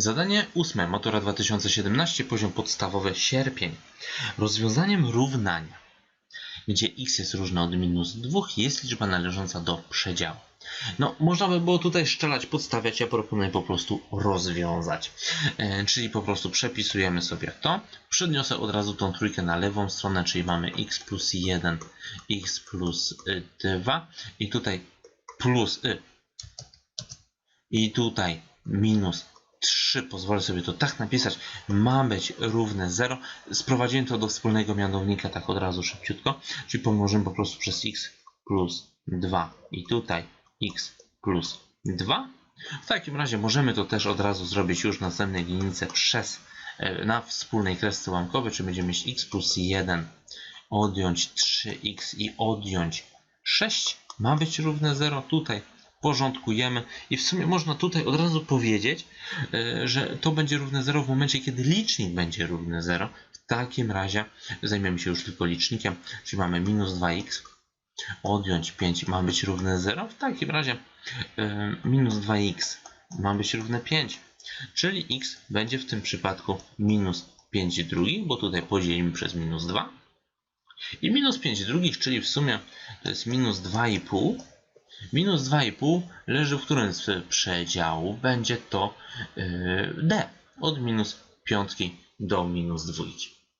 Zadanie ósme, Matura 2017, poziom podstawowy, sierpień. Rozwiązaniem równania, gdzie x jest różne od minus 2, jest liczba należąca do przedziału. No, można by było tutaj szczelać, podstawiać, ja proponuję po prostu rozwiązać. E, czyli po prostu przepisujemy sobie to. Przeniosę od razu tą trójkę na lewą stronę, czyli mamy x plus 1, x plus y, 2 i tutaj plus y, i tutaj minus 3, pozwolę sobie to tak napisać, ma być równe 0. Sprowadziłem to do wspólnego mianownika tak od razu szybciutko, czyli pomnożymy po prostu przez x plus 2 i tutaj x plus 2. W takim razie możemy to też od razu zrobić już w następnej linijce przez e, na wspólnej kresce ułamkowej, czyli będziemy mieć x plus 1 odjąć 3x i odjąć 6 ma być równe 0. Tutaj porządkujemy i w sumie można tutaj od razu powiedzieć, e, że to będzie równe 0 w momencie, kiedy licznik będzie równy 0. W takim razie zajmiemy się już tylko licznikiem, czyli mamy minus 2x odjąć 5 ma być równe 0. W takim razie e, minus 2x ma być równe 5, czyli x będzie w tym przypadku minus 5 drugich, bo tutaj podzielimy przez minus 2. I minus 5 drugich, czyli w sumie to jest minus 2,5. Minus 2,5 leży w którym z będzie to yy, d. Od minus 5 do minus 2.